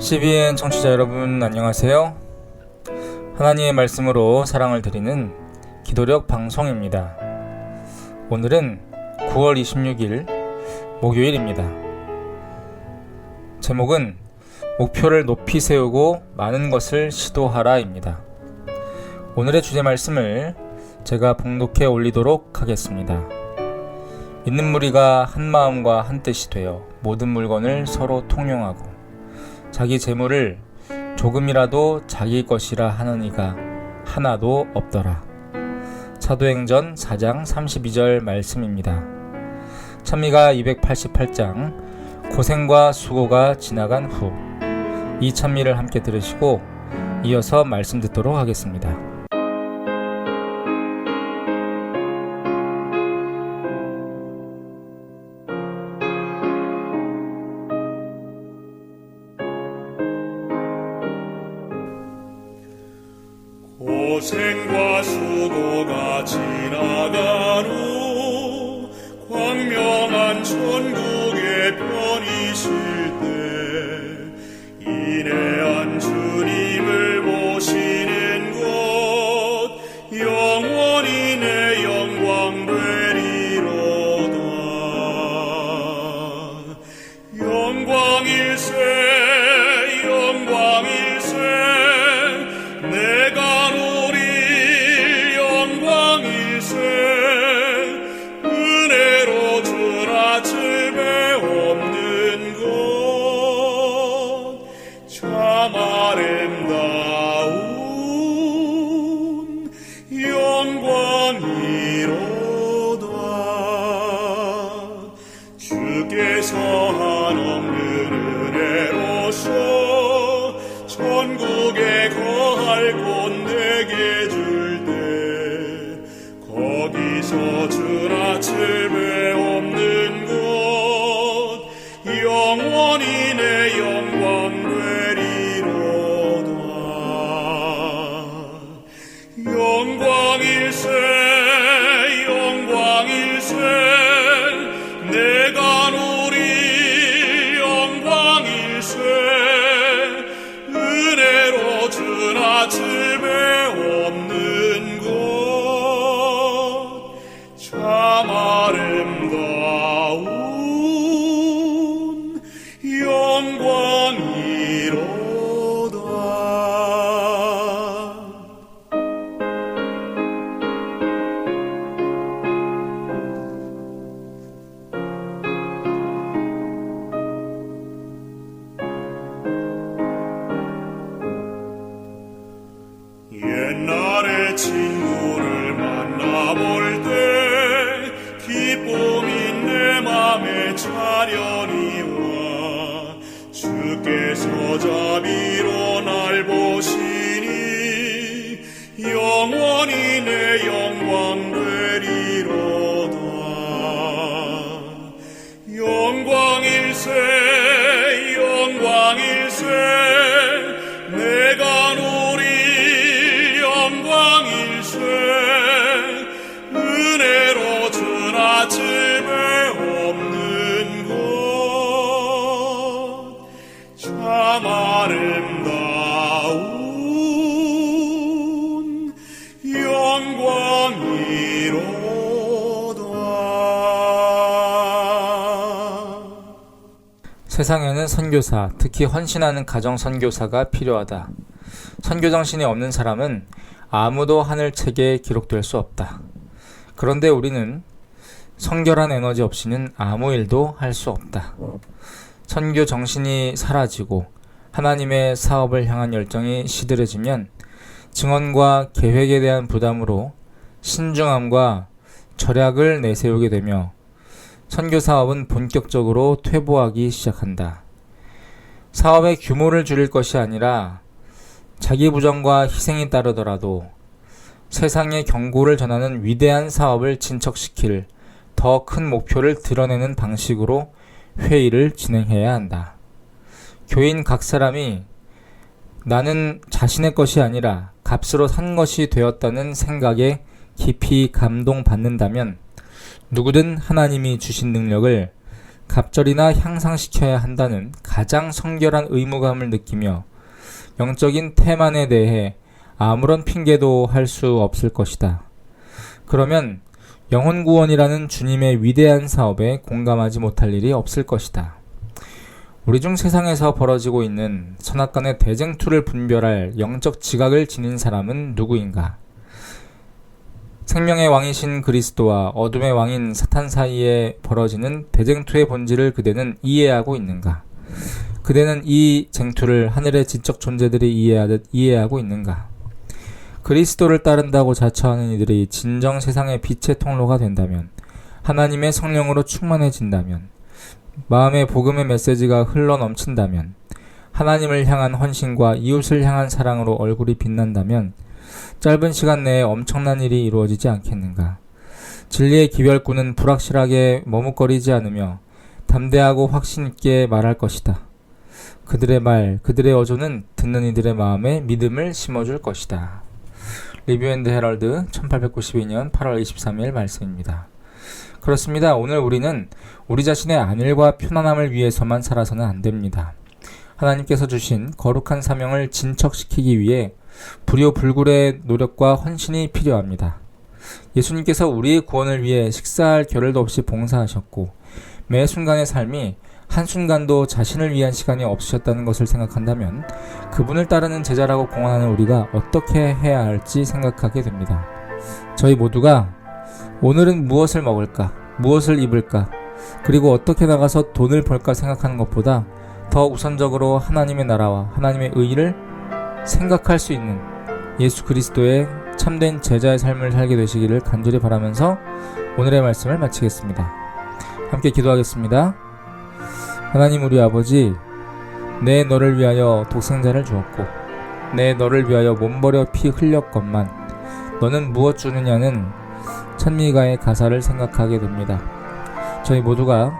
CBN 청취자 여러분 안녕하세요. 하나님의 말씀으로 사랑을 드리는 기도력 방송입니다. 오늘은 9월 26일 목요일입니다. 제목은 목표를 높이 세우고 많은 것을 시도하라입니다. 오늘의 주제 말씀을 제가 봉독해 올리도록 하겠습니다. 있는 무리가 한 마음과 한 뜻이 되어 모든 물건을 서로 통용하고 자기 재물을 조금이라도 자기 것이라 하는 이가 하나도 없더라. 사도행전 4장 32절 말씀입니다. 찬미가 288장 고생과 수고가 지나간 후 이 찬미를 함께 들으시고 이어서 말씀 듣도록 하겠습니다. 고생과 수고가 지나간 후 광명한 천국에 편이실 때 인내한 주님을 모시는 곳 영원히 내 영광 되리로다. 영광일세 천국에 거할 곳 내게 세상에는 선교사, 특히 헌신하는 가정 선교사가 필요하다. 선교 정신이 없는 사람은 아무도 하늘 책에 기록될 수 없다. 그런데 우리는 성결한 에너지 없이는 아무 일도 할 수 없다. 선교 정신이 사라지고 하나님의 사업을 향한 열정이 시들해지면 증언과 계획에 대한 부담으로 신중함과 절약을 내세우게 되며 선교 사업은 본격적으로 퇴보하기 시작한다. 사업의 규모를 줄일 것이 아니라 자기 부정과 희생이 따르더라도 세상의 경고를 전하는 위대한 사업을 진척시킬 더 큰 목표를 드러내는 방식으로 회의를 진행해야 한다. 교인 각 사람이 나는 자신의 것이 아니라 값으로 산 것이 되었다는 생각에 깊이 감동받는다면 누구든 하나님이 주신 능력을 갑절이나 향상시켜야 한다는 가장 성결한 의무감을 느끼며 영적인 태만에 대해 아무런 핑계도 할 수 없을 것이다. 그러면 영혼 구원이라는 주님의 위대한 사업에 공감하지 못할 일이 없을 것이다. 우리 중 세상에서 벌어지고 있는 선악간의 대쟁투를 분별할 영적 지각을 지닌 사람은 누구인가? 생명의 왕이신 그리스도와 어둠의 왕인 사탄 사이에 벌어지는 대쟁투의 본질을 그대는 이해하고 있는가? 그대는 이 쟁투를 하늘의 지적 존재들이 이해하듯 이해하고 있는가? 그리스도를 따른다고 자처하는 이들이 진정 세상의 빛의 통로가 된다면, 하나님의 성령으로 충만해진다면, 마음의 복음의 메시지가 흘러 넘친다면, 하나님을 향한 헌신과 이웃을 향한 사랑으로 얼굴이 빛난다면, 짧은 시간 내에 엄청난 일이 이루어지지 않겠는가. 진리의 기별꾼은 불확실하게 머뭇거리지 않으며 담대하고 확신 있게 말할 것이다. 그들의 말, 그들의 어조는 듣는 이들의 마음에 믿음을 심어줄 것이다. 리뷰 앤드 헤럴드 1892년 8월 23일 말씀입니다. 그렇습니다. 오늘 우리는 우리 자신의 안일과 편안함을 위해서만 살아서는 안 됩니다. 하나님께서 주신 거룩한 사명을 진척시키기 위해 불효불굴의 노력과 헌신이 필요합니다. 예수님께서 우리의 구원을 위해 식사할 겨를도 없이 봉사하셨고 매 순간의 삶이 한순간도 자신을 위한 시간이 없으셨다는 것을 생각한다면 그분을 따르는 제자라고 공언하는 우리가 어떻게 해야 할지 생각하게 됩니다. 저희 모두가 오늘은 무엇을 먹을까, 무엇을 입을까, 그리고 어떻게 나가서 돈을 벌까 생각하는 것보다 더 우선적으로 하나님의 나라와 하나님의 의의를 생각할 수 있는 예수 그리스도의 참된 제자의 삶을 살게 되시기를 간절히 바라면서 오늘의 말씀을 마치겠습니다. 함께 기도하겠습니다. 하나님 우리 아버지, 내 너를 위하여 독생자를 주었고, 내 너를 위하여 몸버려 피 흘렸건만, 너는 무엇 주느냐는 찬미가의 가사를 생각하게 됩니다. 저희 모두가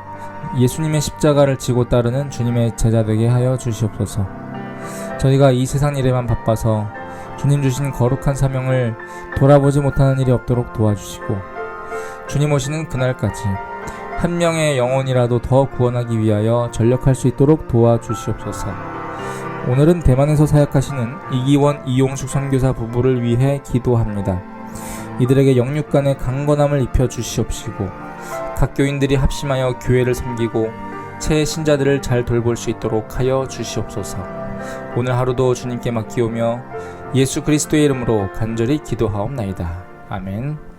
예수님의 십자가를 지고 따르는 주님의 제자 되게 하여 주시옵소서. 저희가 이 세상 일에만 바빠서 주님 주신 거룩한 사명을 돌아보지 못하는 일이 없도록 도와주시고 주님 오시는 그날까지 한 명의 영혼이라도 더 구원하기 위하여 전력할 수 있도록 도와주시옵소서. 오늘은 대만에서 사역하시는 이기원 이용숙 선교사 부부를 위해 기도합니다. 이들에게 영육 간의 강건함을 입혀 주시옵시고 각 교인들이 합심하여 교회를 섬기고 새 신자들을 잘 돌볼 수 있도록 하여 주시옵소서. 오늘 하루도 주님께 맡기오며 예수 그리스도의 이름으로 간절히 기도하옵나이다. 아멘.